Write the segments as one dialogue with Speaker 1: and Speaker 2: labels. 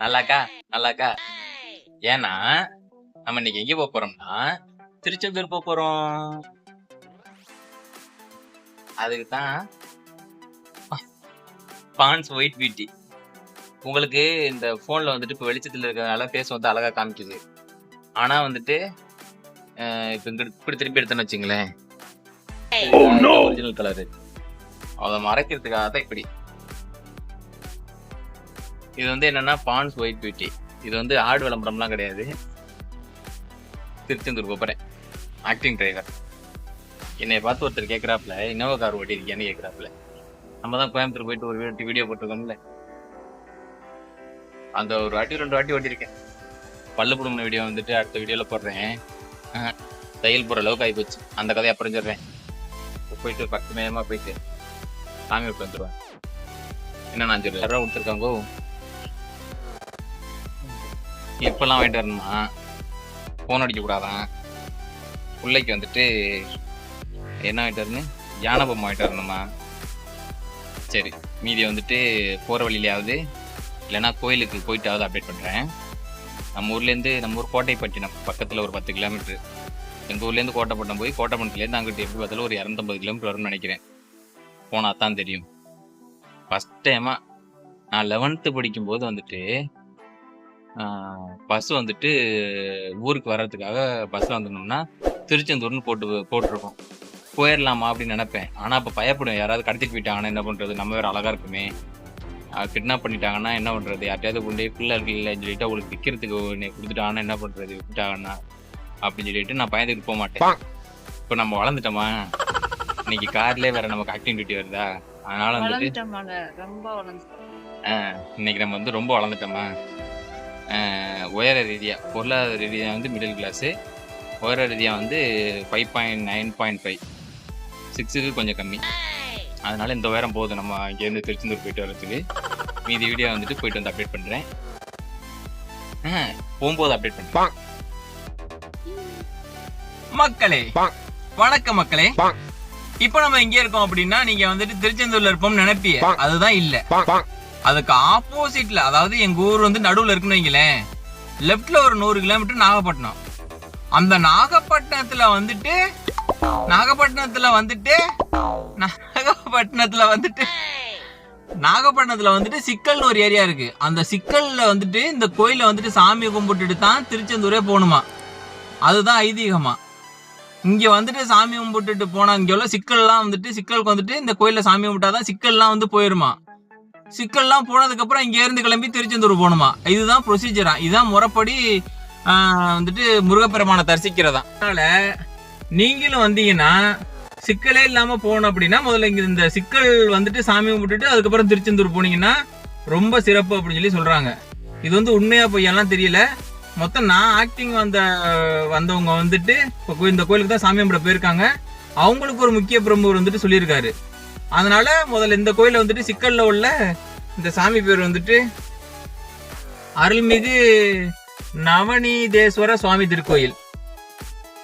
Speaker 1: நல்லாக்கா? நல்லாக்கா? ஏன்னா நம்ம இன்னைக்கு எங்க போக போறோம்னா திருச்செந்தூர் போக போறோம். அதுக்கு தான் பான்ஸ் ஒயிட் பியூட்டி உங்களுக்கு இந்த போன்ல வந்துட்டு இப்போ வெளிச்சத்துல இருக்கிறதுனால ஃபேஸ் வந்து அழகா காமிக்குது. ஆனா வந்துட்டு இப்ப இங்க இப்படி திருப்பி எடுத்தேன்னு வச்சுங்களேன். ஒரிஜினல் கலரு அதை மறைக்கிறதுக்காக தான் இப்படி. இது வந்து என்னன்னா பான்ஸ் ஒயிட் பியூட்டி. இது வந்து ஆடு விளம்பரம்லாம் கிடையாது. திருச்செந்தூர் போகிறேன் ஆக்டிங் டிரைவர் என்னை பார்த்து ஒருத்தர் கேட்குறாப்புல இன்னோவா கார் ஓட்டிருக்கியான்னு கேட்குறாப்புல நம்ம தான் கோயம்புத்தூர் போயிட்டு ஒரு வீட்டு வீடியோ போட்டிருக்கோம்ல. அந்த ஒரு வாட்டி ரெண்டு வாட்டி ஓட்டியிருக்கேன். பல்லு புடுங்கின வீடியோ வந்துட்டு அடுத்த வீடியோவில் போடுறேன். தையல் போகிற அளவுக்கு ஆகி போச்சு அந்த கதையை அப்புறம் சொல்கிறேன் போயிட்டு பத்து நேரமாக போயிட்டு சாமி விட்டு வந்துடுவேன் என்ன நான் சொல்லுவேன் யாரோ கொடுத்துருக்காங்கோ எப்பெல்லாம் வாங்கிட்டு வரணுமா? ஃபோன் அடிக்க கூடாதான் பிள்ளைக்கு வந்துட்டு என்ன வாங்கிட்டு வரணும்? யானை பொம்மை வாங்கிட்டு வரணுமா? சரி மீதி வந்துட்டு போகிற வழியிலையாவது இல்லைன்னா கோயிலுக்கு போயிட்டாவது அப்டேட் பண்ணுறேன் நம்ம ஊர்லேருந்து நம்ம ஊர் கோட்டைப்பட்டினம் பக்கத்தில் ஒரு பத்து கிலோமீட்ரு எங்கள் ஊர்லேருந்து கோட்டைப்பட்டினம் போய் கோட்டைப்பட்டினத்துலேருந்து அங்கிட்டு எப்படி பார்த்தாலும் ஒரு இரநூத்தம்பது கிலோமீட்டர் வரும்னு நினைக்கிறேன். போனால் தான் தெரியும். ஃபஸ்ட் டைமாக நான் லெவன்த்து படிக்கும்போது வந்துட்டு பஸ் வந்துட்டு ஊருக்கு வர்றதுக்காக பஸ்ஸில் வந்துடணும்னா திருச்செந்தூர்னு போட்டு போட்டிருக்கோம். போயிடலாமா அப்படின்னு நினைப்பேன். ஆனால் அப்போ பயப்படுவேன் யாராவது கடத்திட்டு போயிட்டாங்கன்னா என்ன பண்ணுறது நம்ம வேறு அழகாக இருக்குமே. கிட்னாப் பண்ணிட்டாங்கன்னா என்ன பண்ணுறது யார்ட்டையாவது கொண்டு பிள்ளைகள் இல்லைன்னு சொல்லிட்டு அவங்களுக்கு விற்கிறதுக்கு ஒன்று கொடுத்துட்டாங்கன்னா என்ன பண்ணுறது விட்டுட்டாங்கன்னா அப்படின்னு சொல்லிட்டு நான் பயந்துக்கிட்டு போக மாட்டேன். இப்போ நம்ம வளர்ந்துட்டோமா? இன்னைக்கு கார்லேயே வேற நமக்கு ஆக்டிவிட்டி வருதா? அதனால வந்துட்டு இன்னைக்கு நம்ம வந்து ரொம்ப வளர்ந்துட்டோமா? உயர ரீதியாக பொருளாதார ரீதியாக வந்து மிடில் கிளாஸு உயர ரீதியாக வந்து five point nine point five சிக்ஸுக்கு கொஞ்சம் கம்மி. அதனால இந்த உயரம் போதும். நம்ம இங்கேருந்து திருச்செந்தூர் போயிட்டு வரதுக்கு மீதி வீடியோ வந்துட்டு போயிட்டு வந்து அப்டேட் பண்ணுறேன் போகும்போது அப்டேட் பண்ணுறேன் மக்களே வணக்கம் மக்களே. இப்போ நம்ம எங்க இருக்கோம் அப்படின்னா நீங்க வந்துட்டு திருச்செந்தூர்ல இருப்போம் நினைப்பிய. அதுதான் இல்ல. அதுக்கு ஆப்போசிட்ல அதாவது எங்க ஊர் வந்து நடுவில் இருக்குன்னு வைங்களேன் லெஃப்ட்ல ஒரு நூறு கிலோமீட்டர் நாகப்பட்டினம். அந்த நாகப்பட்டினத்துல வந்துட்டு நாகப்பட்டினத்துல வந்துட்டு நாகப்பட்டினத்துல வந்துட்டு நாகப்பட்டினத்துல வந்துட்டு சிக்கல்னு ஒரு ஏரியா இருக்கு. அந்த சிக்கல்ல வந்துட்டு இந்த கோயில வந்துட்டு சாமி கும்பிட்டுட்டு தான் திருச்செந்தூரே போகணுமா? அதுதான் ஐதீகமா. இங்க வந்துட்டு சாமி கும்பிட்டுட்டு போனா இங்க உள்ள சிக்கல்லாம் வந்துட்டு சிக்கலுக்கு வந்துட்டு இந்த கோயில சாமி கும்பிட்டாதான் சிக்கல்லாம் வந்து போயிருமா? சிக்கல்லாம் போனதுக்கப்புறம் இங்கேருந்து கிளம்பி திருச்செந்தூர் போகணுமா? இதுதான் ப்ரொசீஜரா இதுதான் முறைப்படி வந்துட்டு முருகப்பெருமானை தரிசிக்கிறதா. அதனால நீங்களும் வந்தீங்கன்னா சிக்கலே இல்லாமல் போகணும் அப்படின்னா முதல்ல இங்கே இந்த சிக்கல் வந்துட்டு சாமி கும்பிட்டுட்டு அதுக்கப்புறம் திருச்செந்தூர் போனீங்கன்னா ரொம்ப சிறப்பு அப்படின்னு சொல்லி சொல்கிறாங்க இது வந்து உண்மையாக பொய்யெல்லாம் தெரியல. மொத்தம் நான் ஆக்டிங் வந்த வந்தவங்க வந்துட்டு இப்போ இந்த கோயிலுக்கு தான் சாமி கும்பிட போயிருக்காங்க. அவங்களுக்கு ஒரு முக்கிய பிரமுகர் வந்துட்டு சொல்லியிருக்காரு. அதனால முதல்ல இந்த கோயில வந்துட்டு சிக்கல்ல உள்ள இந்த சாமி பேர் வந்துட்டு அருள்மிகு நவநீதேஸ்வர சுவாமி திருக்கோயில்.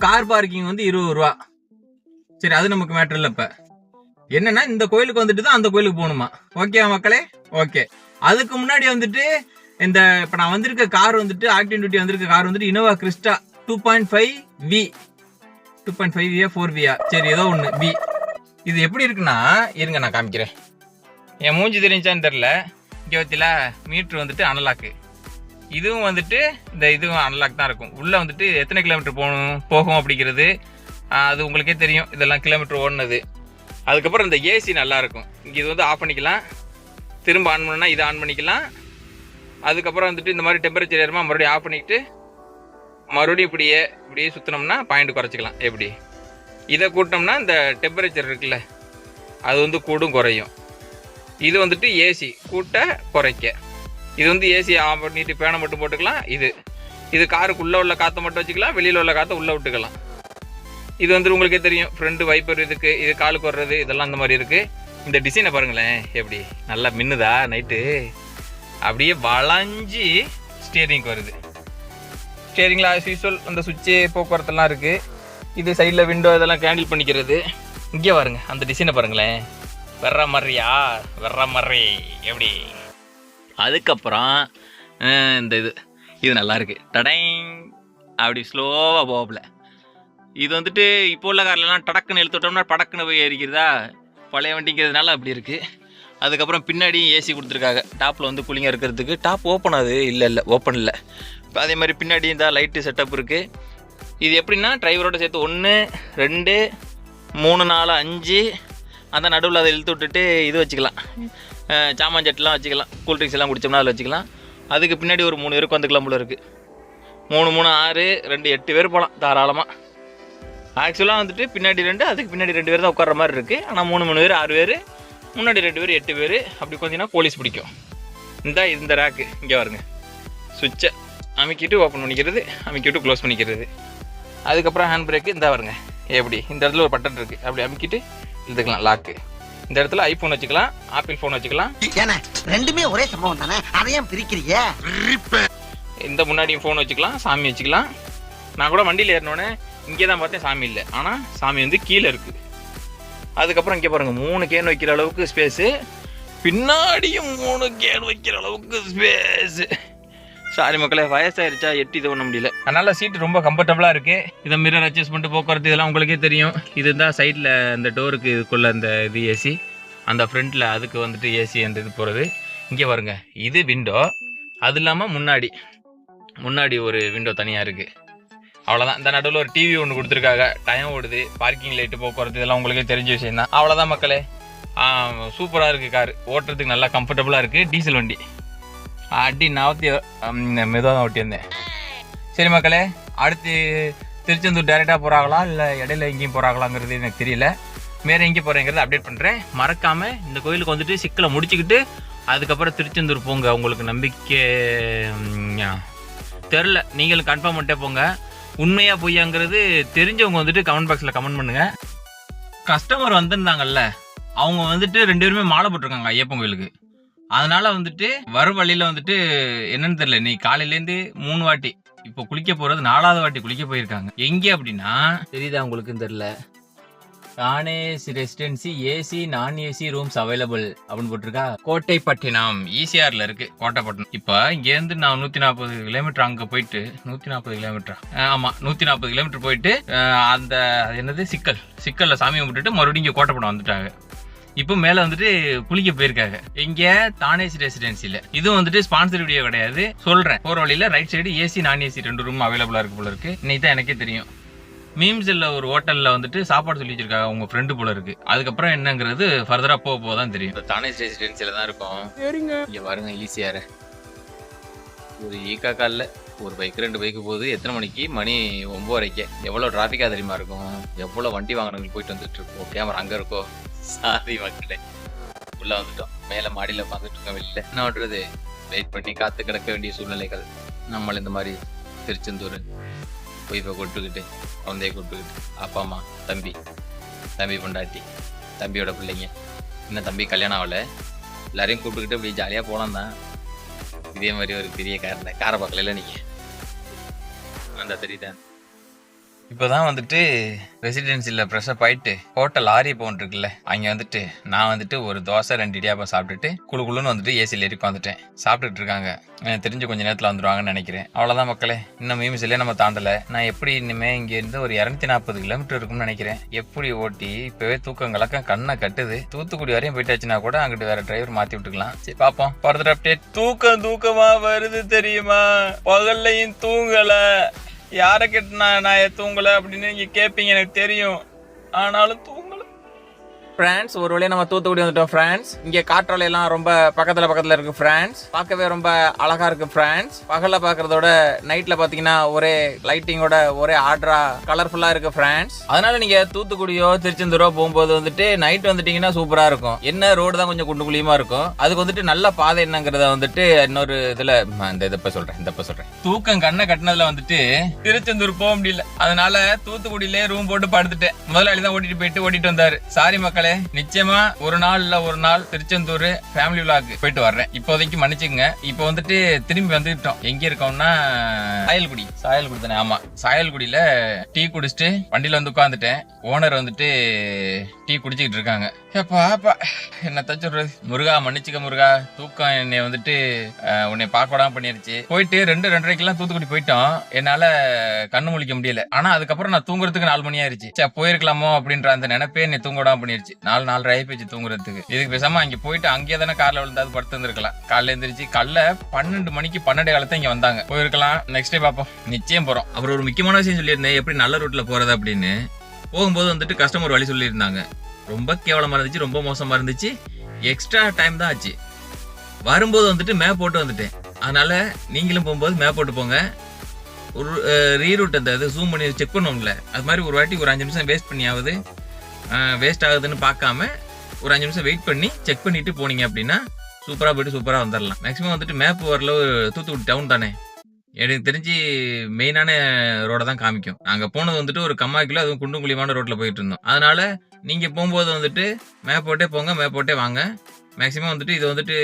Speaker 1: கார் பார்க்கிங் வந்து இருபது ரூபா. சரி அது நமக்கு மேட்டர் இல்லை இப்போ. என்னன்னா இந்த கோயிலுக்கு வந்துட்டு தான் அந்த கோயிலுக்கு போகணுமா? ஓகேவா மக்களே? ஓகே அதுக்கு முன்னாடி வந்துட்டு இந்த இப்போ நான் வந்திருக்க கார் வந்துட்டு ஆக்டிவ் டியூட்டி வந்திருக்க கார் வந்துட்டு Innova Crysta two point five V two point five வியா ஃபோர் வியா சரி ஏதோ ஒன்று வி இது எப்படி இருக்குன்னா இருங்க நான் காமிக்கிறேன். என் மூஞ்சி தெரிஞ்சான்னு தெரில இங்கே வச்சில மீட்ரு வந்துட்டு அனலாக்கு இதுவும் வந்துட்டு இந்த இதுவும் அனலாக் தான் இருக்கும். உள்ளே வந்துட்டு எத்தனை கிலோமீட்டர் போகணும் போகும் அப்படிங்கிறது அது உங்களுக்கே தெரியும். இதெல்லாம் கிலோமீட்டர் ஓடுனது. அதுக்கப்புறம் இந்த ஏசி நல்லாயிருக்கும் இங்கே இது வந்து ஆஃப் பண்ணிக்கலாம். திரும்ப ஆன் பண்ணா இதை ஆன் பண்ணிக்கலாம். அதுக்கப்புறம் வந்துட்டு இந்த மாதிரி டெம்பரேச்சர் ஏறுமா மறுபடியும் ஆஃப் பண்ணிக்கிட்டு மறுபடியும் இப்படியே இப்படியே சுற்றினோம்னா பாயிண்ட் குறைச்சிக்கலாம். எப்படி? இதை கூட்டினோம்னா இந்த டெம்பரேச்சர் இருக்குல்ல அது வந்து கூடும் குறையும். இது வந்துட்டு ஏசி கூட்ட குறைக்க. இது வந்து ஏசி ஆன் பண்ணிட்டு பேனை மட்டும் போட்டுக்கலாம் இது. இது காருக்குள்ளே உள்ள காற்றை மட்டும் வச்சுக்கலாம் வெளியில் உள்ள காற்றை உள்ளே விட்டுக்கலாம். இது வந்து உங்களுக்கே தெரியும் ஃப்ரெண்டு வைப்பர் இதுக்கு இது காலுக்கு வர்றது இதெல்லாம் அந்த மாதிரி இருக்குது இந்த டிசைனை பாருங்களேன் எப்படி? நல்லா மின்னுதா நைட்டு அப்படியே வளைஞ்சி ஸ்டியரிங்க்கு வருது. ஸ்டியரிங்கில் ஆஸ் யூஸ்வல் அந்த சுவிட்சு போக்குவரத்தெல்லாம் இருக்குது இது சைடில் விண்டோ இதெல்லாம் கேண்டில் பண்ணிக்கிறது. இங்கே பாருங்க அந்த டிசைனை பாருங்களேன். வெற மாதிரியா வெற மாதிரி எப்படி? அதுக்கப்புறம் இந்த இது. இது நல்லாயிருக்கு டடைங்! அப்படி ஸ்லோவாக போகல. இது வந்துட்டு இப்போ உள்ள கார்லலாம் டடக்குன்னு இழுத்து விட்டோம்னா படக்குன்னு போய் ஏறிக்கிறதா? பழைய வண்டிங்கிறதுனால அப்படி இருக்குது அதுக்கப்புறம் பின்னாடி ஏசி கொடுத்துருக்காங்க. டாப்பில் வந்து கூலிங்காக இருக்கிறதுக்கு. டாப் ஓப்பன் ஆகுது இல்லை இல்லை. ஓப்பன் இல்லை. அதே மாதிரி பின்னாடி இந்த லைட்டு செட்டப் இருக்குது இது எப்படின்னா டிரைவரோட சேர்த்து ஒன்று ரெண்டு மூணு நாலு அஞ்சு அந்த நடுவில் அதை இழுத்து விட்டுட்டு இது வச்சுக்கலாம். சாமான் சட்டெலாம் வச்சுக்கலாம். கூல்ட்ரிங்ஸ் எல்லாம் குடிச்சோம்னா அதில் வச்சுக்கலாம். அதுக்கு பின்னாடி ஒரு மூணு பேருக்கு வந்துக்கலாம் போல இருக்குது மூணு மூணு ஆறு ரெண்டு எட்டு பேர் போகலாம் தாராளமாக ஆக்சுவலாக வந்துட்டு பின்னாடி ரெண்டு அதுக்கு பின்னாடி ரெண்டு பேர் தான் உட்கார மாதிரி இருக்குது ஆனால் மூணு மூணு பேர் ஆறு பேர் முன்னாடி ரெண்டு பேர் எட்டு பேர் அப்படி கொஞ்சம்னா போலீஸ் பிடிக்கும். இந்த இந்த ரேக்கு இங்கே வருங்க சுவிட்சை அமைக்கிட்டு ஓப்பன் பண்ணிக்கிறது அமைக்கிட்டு க்ளோஸ் பண்ணிக்கிறது. அதுக்கப்புறம் ஹேண்ட் பிரேக்கு இந்த வருங்க எப்படி? இந்த இடத்துல ஒரு பட்டன் இருக்குது அப்படி அமைக்கிட்டு இழுத்துக்கலாம். லாக்கு இந்த இடத்துல ஐஃபோன் வச்சுக்கலாம். ஆப்பிள் ஃபோன் வச்சுக்கலாம்.
Speaker 2: ஏன்னா ரெண்டுமே ஒரே சம்பவம் தானே? அதையும் பிரிக்கிறீங்க
Speaker 1: இந்த முன்னாடியும் ஃபோன் வச்சுக்கலாம். சாமி வச்சுக்கலாம். நான் கூட வண்டியில் ஏறினோடனே இங்கே தான் பார்த்தேன் சாமி இல்லை. ஆனால் சாமி வந்து கீழே இருக்குது அதுக்கப்புறம் இங்கே பாருங்கள் மூணு கேன் வைக்கிற அளவுக்கு ஸ்பேஸு பின்னாடியும் மூணு கேன் வைக்கிற அளவுக்கு ஸ்பேஸு சாரி மக்களே வயசாயிருச்சா? எட்டி இது பண்ண முடியல. அதனால சீட்டு ரொம்ப கம்ஃபர்டபுளாக இருக்குது இதை மிரர் அட்ஜஸ்ட் பண்ணிட்டு போக்குவரத்து இதெல்லாம் உங்களுக்கே தெரியும். இதுதான் சைடில் இந்த டோருக்கு இதுக்குள்ள இந்த இது ஏசி அந்த ஃப்ரண்ட்டில் அதுக்கு வந்துட்டு ஏசி அந்த இது போகிறது இங்கே பாருங்க. இது விண்டோ அது இல்லாமல் முன்னாடி. முன்னாடி ஒரு விண்டோ தனியாக இருக்குது அவ்வளோதான் இந்த நடுவில் ஒரு டிவி ஒன்று கொடுத்துருக்காங்க. டைம் ஓடுது. பார்க்கிங் லைட்டு போக்குவரத்து இதெல்லாம் உங்களுக்கே தெரிஞ்ச விஷயம் தான். அவ்வளோதான் மக்களே. சூப்பராக இருக்குது கார் ஓட்டுறதுக்கு நல்லா கம்ஃபர்டபுளாக இருக்குது டீசல் வண்டி. அடி நவத்தி மெதுவாக தான் ஓட்டியிருந்தேன். சரி மக்களே அடுத்து திருச்செந்தூர் டேரெக்டாக போகிறாங்களா இல்லை இடையில எங்கேயும் போகிறாங்களாங்கிறது எனக்கு தெரியல. வேறு எங்கே போகிறேங்கிறத அப்டேட் பண்ணுறேன் மறக்காமல் இந்த கோயிலுக்கு வந்துட்டு சிக்கலை முடிச்சுக்கிட்டு அதுக்கப்புறம் திருச்செந்தூர் போங்க. உங்களுக்கு நம்பிக்கை தெரில நீங்களும் கன்ஃபார்ம் பண்ணிட்டே போங்க. உண்மையாக பொய்யாங்கிறது தெரிஞ்சவங்க வந்துட்டு கமெண்ட் பாக்ஸில் கமெண்ட் பண்ணுங்கள் கஸ்டமர் வந்திருந்தாங்கல்ல அவங்க வந்துட்டு ரெண்டு பேருமே மாலை போட்டிருக்காங்க ஐயப்பன் கோயிலுக்கு. அதனால வந்துட்டு வரும் வழியில வந்துட்டு என்னன்னு தெரியல. நீ காலையிலேருந்து மூணு வாட்டி. இப்போ குளிக்க போறது நாலாவது வாட்டி குளிக்க போயிருக்காங்க. எங்கே அப்படின்னா தெரியுதா உங்களுக்கும் தெரியல. தானேஸ் residency AC non AC rooms available அப்படின்னு போட்டிருக்கா? கோட்டைப்பட்டினம் ஈசிஆர்ல இருக்கு கோட்டைப்பட்டினம். இப்போ இங்க இருந்து நான் நூத்தி நாற்பது கிலோமீட்டர் அங்க போயிட்டு நூத்தி நாற்பது கிலோமீட்டர்? ஆமா நூத்தி நாற்பது கிலோமீட்டர் போயிட்டு அந்த என்னது? சிக்கல். சிக்கல்ல சாமி கும்பிட்டுட்டு மறுபடியும் இங்க கோட்டைப்படம் வந்துட்டாங்க. இப்போ மேல வந்துட்டு குளிக்க போயிருக்காங்க. இங்க தானேஸ் ரெசிடென்சில இதுவும் வந்துட்டு ஸ்பான்சர் வீடியோ கிடையாது. சொல்றேன். போற வழியில right side AC non AC ரெண்டு ரூம் அவைலபிளா இருக்கு போல இருக்கு. இன்னைக்கு தான் எனக்கே தெரியும். மீம்ஸ்ல ஒரு ஹோட்டல்ல வந்துட்டு சாப்பாடு சொல்லி வச்சிருக்காங்க உங்க ஃப்ரெண்டு போல இருக்கு. அதுக்கப்புறம் என்னங்கிறது ஃபர்தரா போக போக தான் தெரியும். தானேஸ் ரெசிடென்சில தான் இருக்கும். இங்க பாருங்க ஈஸியாரு ஒரு ஈக்கா காலில். ஒரு பைக் ரெண்டு பைக்கு போகுது எத்தனை மணிக்கு? மணி ஒம்போதரைக்கு. எவ்வளோ டிராஃபிக்காக தெரியுமா இருக்கும்? எவ்வளோ வண்டி வாங்கினவங்க போயிட்டு வந்துட்டு இருக்கோம் கேமரா அங்கே இருக்கோ? சாரி மக்களே. உள்ளே வந்துட்டோம். மேலே மாடியில் உட்காந்துட்டு இருக்கோம் வெளியில். என்ன பண்ணுறது வெயிட் பண்ணி காத்து கிடக்க வேண்டிய சூழ்நிலைகள். நம்மள இந்த மாதிரி திருச்செந்தூர் பொய்ப்பை கூப்பிட்டுக்கிட்டு குழந்தைய கூப்பிட்டுக்கிட்டு அப்பா அம்மா தம்பி தம்பி பொண்டாட்டி தம்பியோட பிள்ளைங்க. இன்னும் தம்பி கல்யாணம் ஆகலை. எல்லாரையும் கூப்பிட்டுக்கிட்டு இப்படி ஜாலியாக போகலாம் தான் இதே மாதிரி ஒரு பெரிய காரில் காரை பார்க்கல நீங்கள் அந்த தெரியுதான் இப்போதான் வந்துட்டு ரெசிடென்சியில் ப்ரெஷ்அப் ஆயிட்டு ஹோட்டல் ஆரிய போன் இருக்குல்ல அங்கே வந்துட்டு நான் வந்துட்டு ஒரு தோசை ரெண்டு இடியாப்பம் சாப்பிட்டுட்டு குளு குளுன்னு வந்துட்டு ஏசியில் ஏறி வந்துட்டேன் சாப்பிட்டுட்டு இருக்காங்க. எனக்கு தெரிஞ்சு கொஞ்சம் நேரத்தில் வந்துடுவாங்கன்னு நினைக்கிறேன். அவ்வளோதான் மக்களே. இன்னும் மீமிசிலே நம்ம தாண்டலை. நான் எப்படி இனிமே இங்கேருந்து ஒரு இரநூத்தி நாற்பது கிலோமீட்டர் இருக்கும்னு நினைக்கிறேன். எப்படி ஓட்டி இப்போவே தூக்கம் கலக்கம் கண்ணை கட்டுது. தூத்துக்குடி வரையும் போயிட்டாச்சுன்னா கூட அங்கிட்டு வேற டிரைவர் மாற்றி விட்டுக்கலாம். சரி பார்ப்போம் ஃபர்தர் அப்டேட் தூக்கம் தூக்கமாக வருது தெரியுமா? பகல்லையும் தூங்கலை. யாரை கேட்டு நான் நான் தூங்கலை அப்படின்னு நீங்கள் கேட்பீங்க எனக்கு தெரியும். ஆனாலும் தூங்கலை பிரான்ஸ் ஒரு வழியா நம்ம தூத்துக்குடி வந்துட்டோம் பிரான்ஸ் இங்க காற்றாலை எல்லாம் ரொம்ப பக்கத்துல பக்கத்துல இருக்கு பிரான்ஸ் பார்க்கவே ரொம்ப அழகா இருக்கு ஃப்ரான்ஸ் பகல்ல பாக்குறதோட நைட்ல பாத்தீங்கன்னா ஒரே லைட்டிங்கோட ஒரே ஆர்டரா கலர்ஃபுல்லா இருக்கு ஃப்ரான்ஸ் அதனால நீங்க தூத்துக்குடியோ திருச்செந்தூரோ போகும்போது வந்துட்டு நைட் வந்துட்டீங்கன்னா சூப்பரா இருக்கும். என்ன ரோடு தான் கொஞ்சம் குண்டு குழியுமா இருக்கும்? அதுக்கு வந்துட்டு நல்ல பாதை என்னங்கிறத வந்துட்டு இன்னொரு இதுல இந்த இதை இப்போ சொல்றேன் இந்த இப்போ சொல்றேன். தூக்கம் கண்ணை கட்டினதுல வந்துட்டு திருச்செந்தூர் போக முடியல. அதனால தூத்துக்குடியிலே ரூம் போட்டு படுத்துட்டேன். முதலாளி தான் ஓட்டிட்டு போயிட்டு ஓட்டிட்டு வந்தாரு. சாரி மக்கள். மக்களே நிச்சயமா ஒரு நாள் இல்ல ஒரு நாள் திருச்செந்தூர் ஃபேமிலி விழாக்கு போயிட்டு வர்றேன். இப்போதைக்கு மன்னிச்சுங்க இப்போ வந்துட்டு திரும்பி வந்துட்டோம் எங்க இருக்கோம்னா சாயல்குடி. சாயல்குடி தானே? ஆமா. சாயல்குடியில டீ குடிச்சிட்டு வண்டியில வந்து உட்காந்துட்டேன் ஓனர் வந்துட்டு டீ குடிச்சிட்டு இருக்காங்க. பாப்பா என்ன சொல்றது முருகா மன்னிச்சுக்க முருகா. தூக்கம் என்னை வந்துட்டு உன்னை பார்க்க விடாம பண்ணிருச்சு. போயிட்டு ரெண்டு ரெண்டரைக்கெல்லாம் தூத்துக்குடி போயிட்டோம். என்னால கண்ணு முழிக்க முடியல. ஆனா அதுக்கப்புறம் நான் தூங்குறதுக்கு நாலு மணி ஆயிருச்சு. சே போயிருக்கலாமோ அப்படின்ற அந்த நினைப்பே என்னை தூங்க விடாம பண்ணிருச்சு. நாலு நாலு ஆகி போச்சு தூங்குறதுக்கு. இதுக்கு பேசாம அங்க போயிட்டு அங்கேயே தானே கார்ல விழுந்தாது படுத்து இருந்திருக்கலாம் காலைல எந்திரிச்சு காலைல பன்னெண்டு மணிக்கு பன்னெண்டு காலத்தை இங்க வந்தாங்க. போயிருக்கலாம். நெக்ஸ்ட் டே பார்ப்போம். நிச்சயம் போறோம். அப்புறம் ஒரு முக்கியமான விஷயம் சொல்லியிருந்தேன். எப்படி நல்ல ரூட்ல போறது அப்படின்னு. போகும்போது வந்துட்டு கஸ்டமர் வழி சொல்லியிருந்தாங்க. ரொம்ப கேவலமா இருந்துச்சு ரொம்ப மோசமா இருந்துச்சு. எக்ஸ்ட்ரா டைம் தான் ஆச்சு. வரும்போது வந்துட்டு மேப் போட்டு வந்துட்டேன். அதனால நீங்களும் போகும்போது மேப் போட்டு போங்க. ஒரு ரீரூட் அந்த இது ஜூம் பண்ணி செக் பண்ணுவோம்ல. அது மாதிரி ஒரு வாட்டி ஒரு அஞ்சு நிமிஷம் வேஸ்ட் பண்ணியாவது வேஸ்ட் ஆகுதுன்னு பார்க்காம ஒரு அஞ்சு நிமிஷம் வெயிட் பண்ணி செக் பண்ணிட்டு போனீங்க அப்படின்னா சூப்பராக போயிட்டு சூப்பராக வந்துடலாம் மேக்ஸிமம் வந்துட்டு மேப் வரல தூத்துக்குடி டவுன் தானே. எனக்கு தெரிஞ்சு மெயினான ரோட தான் காமிக்கும். நாங்கள் போனது வந்துட்டு ஒரு கம்மாக்கிலோ கிலோ அதுவும் குண்டும் குழியமான ரோட்டில் போயிட்டு இருந்தோம். அதனால நீங்கள் போகும்போது வந்துட்டு மேப் போட்டே போங்க மேப் போட்டே வாங்க. மேக்ஸிமம் வந்துட்டு இது வந்துட்டு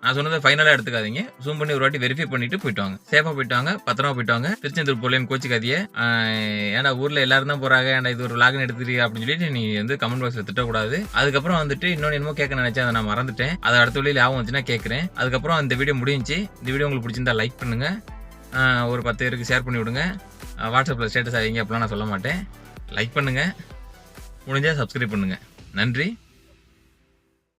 Speaker 1: நான் சொன்னதை ஃபைனலாக எடுத்துக்காதீங்க. ஜூம் பண்ணி ஒரு வாட்டி வெரிஃபை பண்ணிட்டு போயிட்டு வாங்க சேஃபாக போயிட்டு வாங்க பத்திரமா போயிட்டு வாங்க திருச்செந்தூர் போலேயும் கோச்சிக்காதியே ஏன்னா ஊரில் எல்லாரும் தான் போகிறாங்க ஏன்னா இது ஒரு லாகின் எடுத்துறீங்க அப்படின்னு சொல்லிட்டு நீ வந்து கமெண்ட் பாக்ஸில் திட்டக்கூடாது. அதுக்கப்புறம் வந்துட்டு இன்னொன்று என்னமோ கேட்க நினச்சேன் அதை நான் மறந்துட்டேன். அதை அடுத்த வழியில் ஞாபகம் வந்துச்சுன்னா கேட்குறேன். அதுக்கப்புறம் இந்த வீடியோ முடிஞ்சுச்சு. இந்த வீடியோ உங்களுக்கு பிடிச்சிருந்தா லைக் பண்ணுங்க. ஒரு பத்து பேருக்கு ஷேர் பண்ணி விடுங்க. வாட்ஸ்அப்பில் ஸ்டேட்டஸ் ஆகிங்க அப்படிலாம் நான் சொல்ல மாட்டேன். லைக் பண்ணுங்கள் முடிஞ்சால் சப்ஸ்கிரைப் பண்ணுங்கள் நன்றி.